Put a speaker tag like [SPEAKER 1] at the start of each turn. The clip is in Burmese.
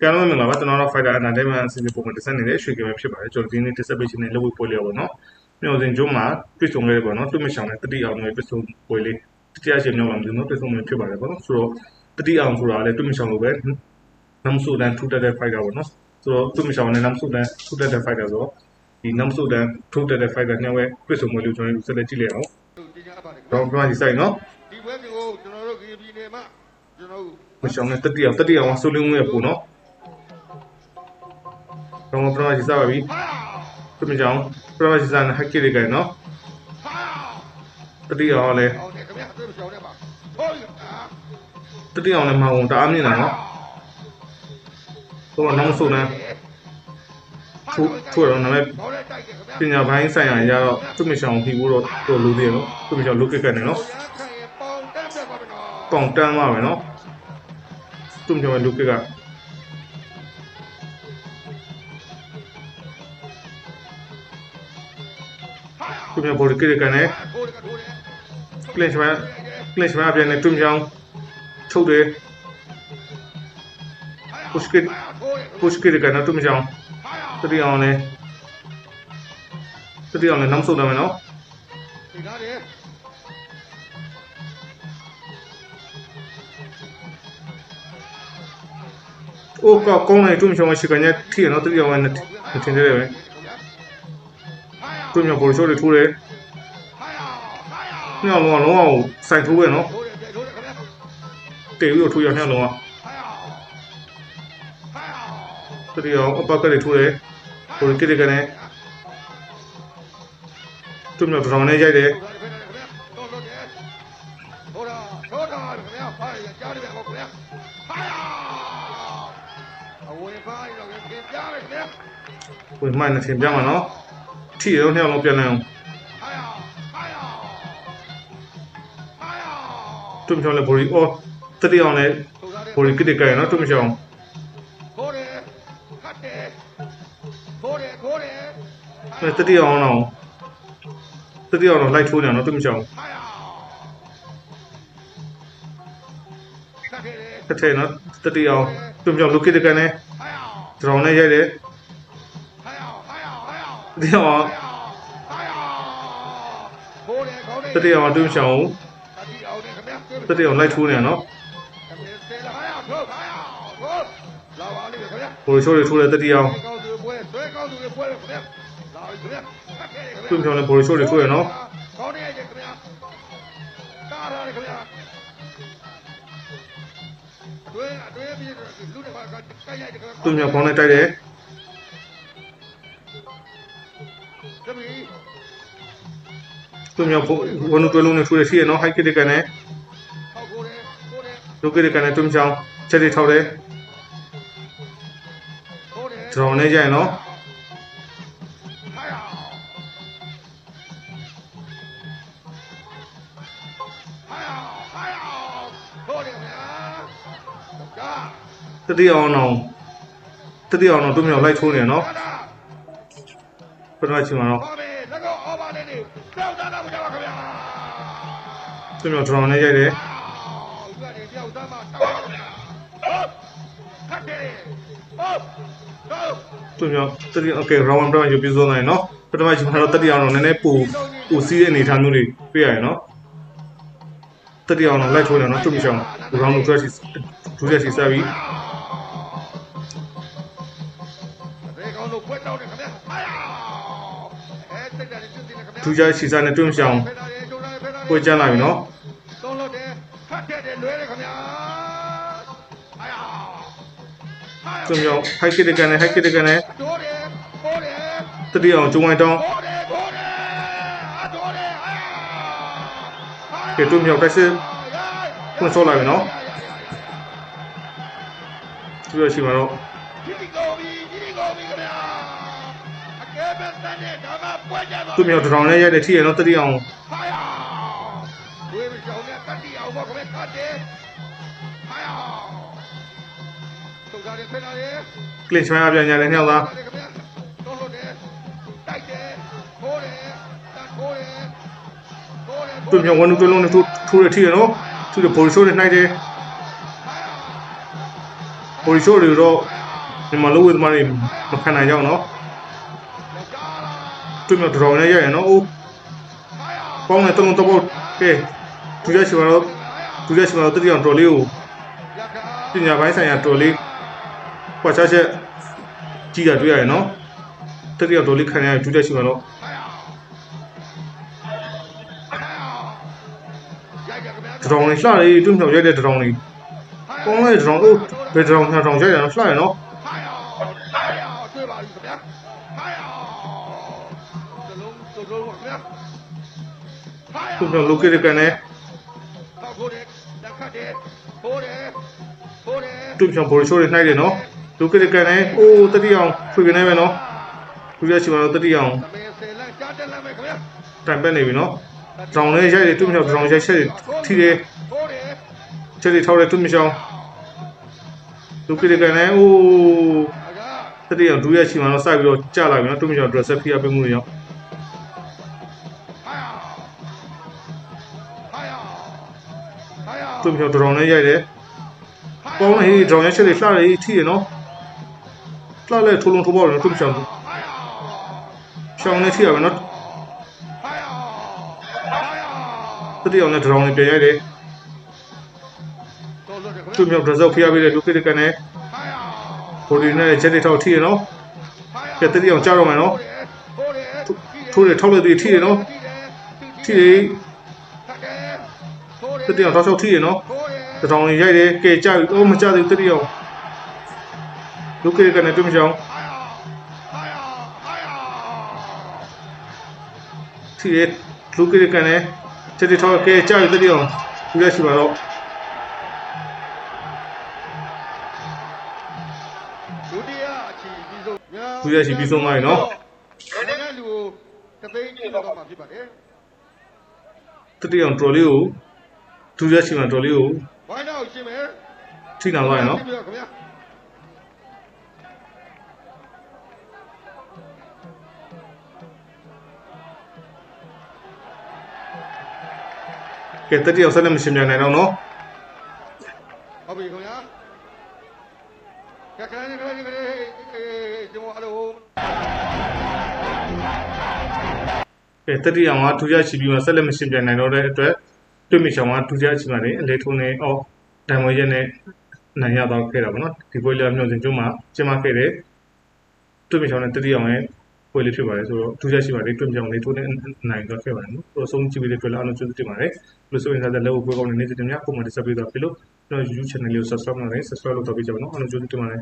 [SPEAKER 1] ပြန်လို့မင်္ဂလာပါကျွန်တော်တို့ Fighter Entertainment အစီအစဉ်ပုံမှန်တက်ဆက်နေတဲ့ရွှေကမဲဖြစ်ပါတယ်ကျွန်တော်ဒီနေ့ distribution နဲ့လုပ်ဝေပွဲလေးပေါ့နော်မြော်စင်ကျုံးမှာတွေ့ဆုံခဲ့တယ်ပေါ့နော်တွေ့မရှောင်တဲ့တတိအောင်တွေတွေ့ဆုံပွဲလေးတတိယရှင်မြောက်လာတယ်နော်တွေ့ဆုံမှုဖြစ်ပါတယ်ပေါ့နော်ဆိုတော့တတိအောင်ဆိုတာလည်းတွေ့မရှောင်လို့ပဲနမ်ဆူဒန်ထူတက်တဲ့ fighter ပေါ့နော်ဆိုတော့တွေ့မရှောင်တဲ့နမ်ဆူဒန်ထူတက်တဲ့ fighter ဆိုတော့ဒီနမ်ဆူဒန်ထူတက်တဲ့ fighter ညဝဲတွေ့ဆုံပွဲလေးကျွန်တော်တို့ဆက်လက်ကြည့်လိုက်အောင်
[SPEAKER 2] တင်ကြပါတယ်ခင်ဗျာ
[SPEAKER 1] တော့ပြန်ကြည့်ဆိုင်နော်
[SPEAKER 2] ဒီဘက်ကိုကျွန်တော်တို့ခေပြည်နယ်မှာကျွန်တော်တို့
[SPEAKER 1] မရှောင်တဲ့တတိအောင်တတိအောင်ဆိုလင်းဝင်ရပူနော် တော့ပြန်ကြည့်စားပါပြီ
[SPEAKER 2] ဟာ
[SPEAKER 1] သူမကြောင်ပရမစီစန်ဟက်ကိရိကဲနော်
[SPEAKER 2] ဟာ
[SPEAKER 1] တတိအောင်လည်း
[SPEAKER 2] ဟောတယ်ခင်ဗျာသူ့ရှောင်းနေပါဟောရအာ
[SPEAKER 1] တတိအောင်လည်းမအောင်တအားမြင်တာနော်တော့နောက်ဆုံးနဲ့သူသူတော့နာမည်
[SPEAKER 2] ဟောတဲ့တိုက်တယ်ခင်ဗျာ
[SPEAKER 1] ပညာပိုင်းဆိုင်ရာရတော့သူမရှောင်ပြီးတော့တော်လူသေးနော်သူမရှောင်လုကကနဲ့နော်
[SPEAKER 2] ရခိုင်ပေါင်တက်ပြပါမယ်နော်
[SPEAKER 1] ပေါင်တန်းမှာပဲနော်သူမရှောင်လုကကသူမဘော်ကိ ရိကနဲ့
[SPEAKER 2] ထိုးတယ်ထိုးတယ်
[SPEAKER 1] ကလစ်မန်ကလစ်မန်ပြန်နေသူမရှောင်ချုပ်တယ် push kit
[SPEAKER 2] ထိုးတယ်
[SPEAKER 1] push kit ကနော်သူမရှောင်
[SPEAKER 2] ဟာ
[SPEAKER 1] တတိအောင်လည်းတတိအောင်လည်းနောက်ဆုံးတယ်မယ်နော်
[SPEAKER 2] ဒီကားတယ်။
[SPEAKER 1] အိုးကောကော င်းနေတွမြချောင်းရှိကညထိရနော်တတိအောင်နဲ့ထင်တယ်ပဲ။တွမြဘော်ရှိုးတွေထိုးတယ်
[SPEAKER 2] ဟာယာဟာယာ။
[SPEAKER 1] ညောင်းလုံးလုံးအောင်စိုင်ထိုးပဲနော်
[SPEAKER 2] ထိုးတယ်ထိုးတယ်ခင်ဗျာ။
[SPEAKER 1] တေပြီးတော့ထိုးရညောင်းလုံးအောင်
[SPEAKER 2] ဟာယာဟာယာ
[SPEAKER 1] တတိအောင်အပတ်ကလေးထိုးတယ်။ဟိုကိတကနေတွမြတောင်နဲ့ရိုက်တယ်
[SPEAKER 2] ဟုတ်တယ်ခင်ဗျာတော့လို့တယ်ဟိုဒါတော့တော့ခင်ဗျာဖားရကြားတယ်ပေါ့ခင်ဗျာဟာယာအဝေးဖားရတော့ခင်ကြားတယ်ခင်ဗျာ။
[SPEAKER 1] ဝင်မှန်နေထင်ပြမှာနော်။ ထိရတော့ညောင်းလုံးပြန်နိုင်အောင်
[SPEAKER 2] ဟာယာဟာယာဟာယာ
[SPEAKER 1] တွမြချောင်းလည်းဘော်ရီအော်တတိအောင်လည်းဘော်ရီကိတကဲနော်တွမြချောင်း
[SPEAKER 2] ခိုးတယ်ခတ်တယ်ခိုးတယ်ခိုးတယ်
[SPEAKER 1] အဲတတိအောင်အောင်တတိအောင်တော့လိုက်ထိုးနေနော်တွမြချောင်း
[SPEAKER 2] ဟာယာခတ်တယ်
[SPEAKER 1] တစ်ထည့်နော်တတိအောင်တွမြချောင်းလုကိတကနေ
[SPEAKER 2] ဟာယာ
[SPEAKER 1] တောင်နဲ့ရိုက်တယ်
[SPEAKER 2] ဟာယာဟာယာ ဟာယာ
[SPEAKER 1] တတိအောင်
[SPEAKER 2] ဟာယာခိုးတယ်ခိုးတယ်
[SPEAKER 1] တတိအောင်တွမြချောင်း
[SPEAKER 2] တတိအောင်နဲ့ခင်ဗျာ
[SPEAKER 1] တတိအောင်လိုက်ထိုးနေနော်
[SPEAKER 2] အမေ
[SPEAKER 1] တွမြဝနုတွဲလုံးနဲ့ထိုးရရှိရနော်ဟိုက်ကစ်ကနေ
[SPEAKER 2] ဟောက်ကိုတယ်ကိုတယ်
[SPEAKER 1] လုကစ်ကနေတွမြချောင်းချက်တွေထောက်တယ်
[SPEAKER 2] ကိုတယ်
[SPEAKER 1] တောင်နဲ့ရိုက်နော်
[SPEAKER 2] ဟာယာဟာယာဟာယာကိုတယ်ခင်ဗျာကာ
[SPEAKER 1] တတိအောင်အောင်တတိအောင်တော့တွမြလိုက်ထိုးနေနော်
[SPEAKER 2] ကာလာ
[SPEAKER 1] ပထမချိန်မှာတော့
[SPEAKER 2] ခင်ဗျာ
[SPEAKER 1] ကျွန်တော် drone နဲ့ရိုက်တယ်
[SPEAKER 2] ဦးကနေတယောက်သားမှာတောက်ခင်ဗျာခတ်တယ်ဟုတ်ကျွန်
[SPEAKER 1] တော်3 okay round 1 round ယူပြီးဆုံးနိုင်နော်ပထမကျွန်တော်တို့3အောင်တော့နည်းနည်းပူပူစီးတဲ့အနေထားမျိုးတွေပြရရနော်3အောင်တော့လိုက်ထိုးတယ်နော်သူ့မိချောင်း round 2 trash ဒုတိယစီစားပြီး
[SPEAKER 2] ရေကောင်းလို့ဖွက်တော့တယ် ကျွတ်တယ်ခင်ဗျာ
[SPEAKER 1] ဒုတိယရှိစားနဲ့တွမြချောင်း
[SPEAKER 2] ဖက်တာရေကျုံလာဖက်တာ
[SPEAKER 1] ကိုကျန်းလာပြီနော်
[SPEAKER 2] သုံးလို့တယ်ခတ်တယ်လွဲတယ်ခင်ဗျာဟာယာဟာယာ
[SPEAKER 1] တွမြဟိုက်ကစ်ကနေဟိုက်ကစ်ကနေ
[SPEAKER 2] ဒိုးတယ်ဟိုးတယ်
[SPEAKER 1] တတိအောင်ကျုံဝိုင်းတောင်း
[SPEAKER 2] ဟိုးတယ်ဟိုးတယ်အဒိုးတယ်ဟာယာ
[SPEAKER 1] ကဲတွမြတက်စစ်ဖွင့်ဆောလာပြီနော်သူရရှိမှာတော့
[SPEAKER 2] ပဲတန်းနဲ့ဒါမှပွက်ကြတော့
[SPEAKER 1] သူမြောက်တောင်နဲ့ရိုက်တဲ့ထိရနော်တတိအောင်
[SPEAKER 2] ဟာယာဝေးပြီးကြောင်နဲ့တတိအောင်ပေါ့ခင်ဗျာကတ်တယ်ဟာယာထုတ်ကြတယ်ဖက်လာတယ်
[SPEAKER 1] ကလစ်ချမ်းအပြန်ညာလည်းညောက်သား
[SPEAKER 2] တယ်ခင်ဗျာတော့လို့တယ်တိုက်တယ်ခိုးတယ်တတ်ခိုးတယ်ခိုးတယ်
[SPEAKER 1] သူမြောက်ဝနုတွလုံးနဲ့ထိုးထိုးတဲ့ထိရနော်သူကဘော်ရီရှိုးနဲ့နှိုက်တယ်ဘော်ရီရှိုးတွေတော့မြန်မာလူဝေသမားတွေမခံနိုင်ကြအောင်နော် တွေ့မြတ်တော်နဲ့ရရနော်အိုးပေါင်းနဲ့တလုံးတော့ပေါ့ကဲဒုရရှိပါတော့ဒုရရှိပါတော့တတိယတော်လေးကိုပညာပိုင်းဆိုင်ရာတော်လေးပွားချချက်ကြီးတာတွေ့ရတယ်နော်တတိယတော်လေးခံရဒုရရှိပါတော့ဒရောင်လေးလှလေးတွင်းမြောက်ရိုက်တဲ့ဒရောင်လေးပေါင်းလိုက်ဒရောင်အိုးဘယ်ဒရောင်ညာဒရောင်ရိုက်ရအောင်လှရနော်
[SPEAKER 2] ဟာယာတွင်း
[SPEAKER 1] မြောက်လိုကေကန်နဲ့
[SPEAKER 2] ဟောက်ခိုးတယ်လက်ခတ်တယ်ခိုးတယ်ခိုးတယ်
[SPEAKER 1] တွင်းမြောက်ဘော်ရှိုးတွေနှိုက်တယ်နော်လိုကေကန်နဲ့အိုးတတိအောင်ဖွေကနေပဲနော်ဒုရရှိပါတော့တတိအောင်
[SPEAKER 2] သမင်းဆယ်လန့်ကြားတက်လန့်မယ်ခင်ဗျာ
[SPEAKER 1] တိုင်ပက်နေပြီနော်ဒရောင်လေးရိုက်တယ်တွင်းမြောက်ဒရောင်ရိုက်ချက်ထီတယ်
[SPEAKER 2] ခိုးတယ်
[SPEAKER 1] ချက်တွေထောက်တယ်တွင်းမြောက်လိုကေကန်နဲ့အိုး
[SPEAKER 2] အကား
[SPEAKER 1] တတိအောင်ဒုရရှိမှတော့စပြီးတော့ကြာလာပြီနော်တွင်းမြောက်ဒရက်ဆက်ဖိအားပေးမှုတွေရော
[SPEAKER 2] ဟာယာ
[SPEAKER 1] တွင်းမြောက်ဒရောင်လေးရိုက်တယ်ပေါင်းလိုက်ဟေးဒရောင်ရိုက်ချက်တွေလှတယ်ထီတယ်နော်လှလဲထိုးလုံးထိုးပေါက်တယ်တွင်းမြောက်
[SPEAKER 2] ဟာယာ
[SPEAKER 1] ရှောင်းနေထီရပဲနော်
[SPEAKER 2] ဟာယာဟာယာ
[SPEAKER 1] တတိအောင်နဲ့ဒရောင်နဲ့ပြန်ရိုက်တယ်
[SPEAKER 2] တော်လို့တယ်ခင်
[SPEAKER 1] သူ့
[SPEAKER 2] ဗျာ
[SPEAKER 1] မြောက်ဒရက်စောက်ဖိအားပေးတဲ့လူကိတကန်နဲ့
[SPEAKER 2] ဟာယာ
[SPEAKER 1] ဘိုဒီနဲ့ချက်တွေထောက်ထီရနော်
[SPEAKER 2] ဟာယာ
[SPEAKER 1] ကဲတတိအောင်ကြားတော့မယ်နော်
[SPEAKER 2] ခိုးတယ်
[SPEAKER 1] ထိုးတယ်ထောက်လိုက်ပြီးထီရနော်ထီရ
[SPEAKER 2] ခိုးတယ်
[SPEAKER 1] တတိအောင်ထောက်ထောက်ထီရနော်
[SPEAKER 2] ခိုးတယ်
[SPEAKER 1] ဒရောင်နဲ့ရိုက်တယ်ကဲကြာပြီအိုးမကြသေးဘူးတတိအောင်လူကိတကန်နဲ့တွင်းမြောက်
[SPEAKER 2] ဟာယာဟာယာဟာယာ
[SPEAKER 1] ထီရလူကိတကန်နဲ့ချက်တွေထောက်ကဲကြာပြီတတိအောင်ဒီလက်ရှိပါတော့
[SPEAKER 2] ဒုတိယအချီပြီးဆုံး
[SPEAKER 1] ဒုတိယအချီပြီးဆုံးသွားပြီနော်
[SPEAKER 2] အဲ့ဒီလူကိုတသိန်းကျော်တော့မှဖြစ်ပါတယ်
[SPEAKER 1] တတိအောင်တော်လေးကို ဒုရက်ရှိမှတော်လေးကို
[SPEAKER 2] ဝိုင်းတော့ရှင်းမယ်
[SPEAKER 1] ထိနာသွားရနော်
[SPEAKER 2] ပြီးတော့ခင်ဗျာ
[SPEAKER 1] ကဲတတိအောင်ဆက်လက်မရှင်ပြန်နိုင်တော့နော်
[SPEAKER 2] ဟုတ်ပြီခင်ဗျာကဲခဏလေးခဏလေးခဏလေးဒီမောအလို
[SPEAKER 1] ကဲတတိအောင်ကဒုရက်ရှိပြီးမှဆက်လက်မရှင်ပြန်နိုင်တော့တဲ့အတွက် တွေ့မိချောင်ကဒုရက်ရှိမှနေအလေထုံးနေအော်ဒိုင်မွေရက်နဲ့နိုင်ရတော့ခဲ့တာပေါ့နော်ဒီပွဲလေးမျိုးစင်ကျုံးမှာကျင်းပခဲ့တဲ့တွေ့မိချောင်နဲ့တတိအောင်ရဲ့ပွဲလေးဖြစ်ပါတယ်ဆိုတော့ဒုရက်ရှိမှနေတွေ့မိချောင်လေးထိုးနေနိုင်တော့ခဲ့ပါတယ်နော်ဆိုတော့ဆုံးကြည့်ပြီးတဲ့အတွက်လည်းအားလုံးကျေးဇူးတင်ပါတယ်လို့ဆိုရင်လည်းလက်ဝဲပွဲကောင်းနေနေစစ်တည်းများပုံမှန်တက်ဆက်ပြီးတော့ဖြစ်လို့ကျွန်တော် YouTube channel လေးကို subscribe လုပ်နေ subscribe လုပ်တော့ပြကြပါနော်အားလုံးကျေးဇူးတင်ပါတယ်